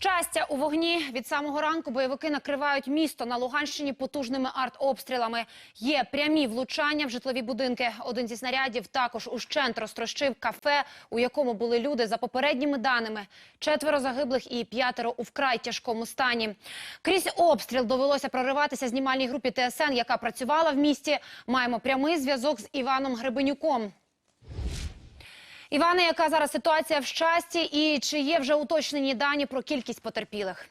Щастя у вогні від самого ранку бойовики накривають місто на Луганщині потужними артобстрілами. Є прямі влучання в житлові будинки. Один зі снарядів також ущент розтрощив кафе, у якому були люди. За попередніми даними, четверо загиблих і п'ятеро у вкрай тяжкому стані. Крізь обстріл довелося прориватися знімальній групі ТСН, яка працювала в місті. Маємо прямий зв'язок з Іваном Гребенюком. Іване, яка зараз ситуація в щасті і чи є вже уточнені дані про кількість потерпілих?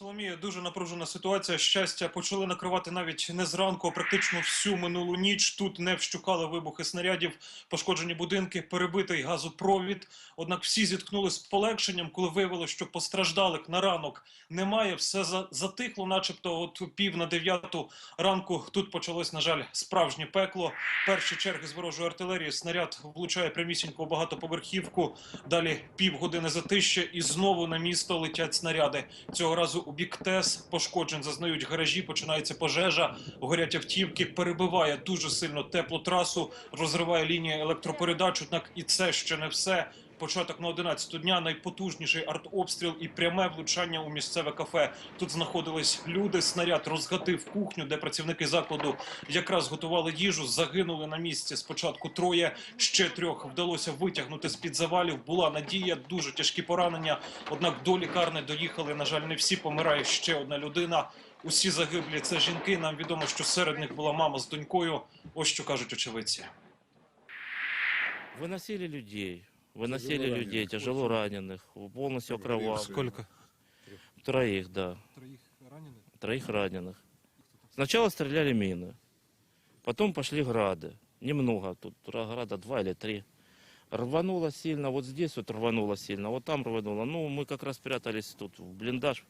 Соломія, дуже напружена ситуація. Щастя, почали накривати навіть не зранку, а практично всю минулу ніч. Тут не вщукали вибухи снарядів, пошкоджені будинки, перебитий газопровід. Однак всі зіткнули з полегшенням, коли виявилося, що постраждалих на ранок немає. Все за- затихло, начебто, от пів на дев'яту ранку. Тут почалось, на жаль, справжнє пекло. Перші черги з ворожої артилерії. Снаряд влучає прямісінько в багатоповерхівку. Далі півгодини затища, і знову на місто летять снаряди. Цього разу у бік ТЕС пошкоджень зазнають гаражі. Починається пожежа, горять автівки, перебиває дуже сильно теплу трасу, розриває лінії електропередач. Однак і це ще не все. Початок на 11 дня найпотужніший артобстріл і пряме влучання у місцеве кафе. Тут знаходились люди. Снаряд розгатив кухню, де працівники закладу якраз готували їжу. Загинули на місці. Спочатку троє, ще трьох вдалося витягнути з під завалів. Була надія, дуже тяжкі поранення. Однак до лікарні доїхали. На жаль, не всі помирає ще одна людина. Усі загиблі це жінки. Нам відомо, що серед них була мама з донькою. Ось що кажуть очевидці. Выносили людей. Выносили людей, тяжело раненых, полностью окровавленных. Сколько? Троих, да. Троїх ранених. Троих раненых. Сначала стреляли мины. Потом пошли грады. Немного, тут града два или три. Рвануло сильно, вот здесь вот рвануло сильно, вот там рвануло. Ну, мы как раз прятались тут в блиндаж.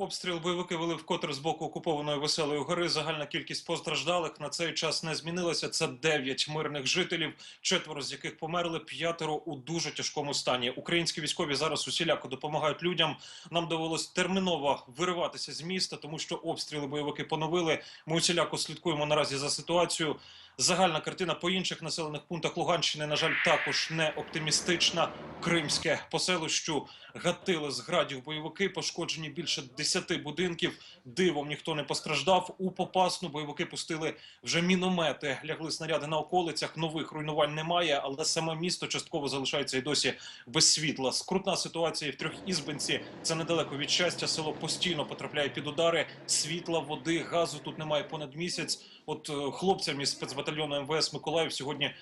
Обстріл бойовики вели вкотре з боку окупованої веселої гори. Загальна кількість постраждалих на цей час не змінилася. Це дев'ять мирних жителів, четверо з яких померли, п'ятеро у дуже тяжкому стані. Українські військові зараз усіляко допомагають людям. Нам довелось терміново вириватися з міста, тому що обстріли бойовики поновили. Ми усіляко слідкуємо наразі за ситуацією. Загальна картина по інших населених пунктах Луганщини, на жаль, також не оптимістична. Кримське по селищу гатили з градів бойовики, пошкоджені більше 10 будинків. Дивом ніхто не постраждав. У Попасну бойовики пустили вже міномети. Лягли снаряди на околицях. Нових руйнувань немає, але саме місто частково залишається і досі без світла. Скрутна ситуація в трьохізбинці. Це недалеко від щастя. Село постійно потрапляє під удари. Світла, води, газу тут немає понад місяць. От е, хлопцям із спецбатальйону МВС Миколаїв сьогодні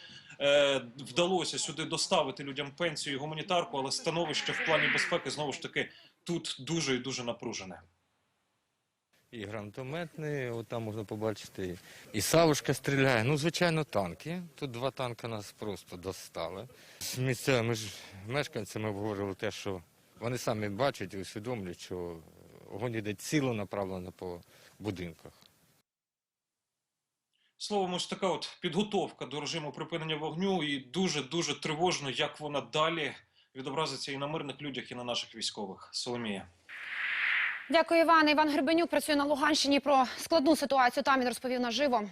вдалося сюди доставити людям пенсію і гуманітарку, але становище в плані безпеки знову ж таки тут дуже і дуже напружене. І гранатометний, от там можна побачити. І Савушка стріляє. Ну, звичайно, танки. Тут два танки нас просто достали. З місцевими ж мешканцями обговорили те, що вони самі бачать і усвідомлюють, що вогонь йде ціло направлено по будинках. Словом, ось така от підготовка до режиму припинення вогню, і дуже дуже тривожно, як вона далі відобразиться і на мирних людях, і на наших військових. Соломія. Дякую, Іване. Іван Гребенюк працює на Луганщині. Про складну ситуацію там він розповів наживо.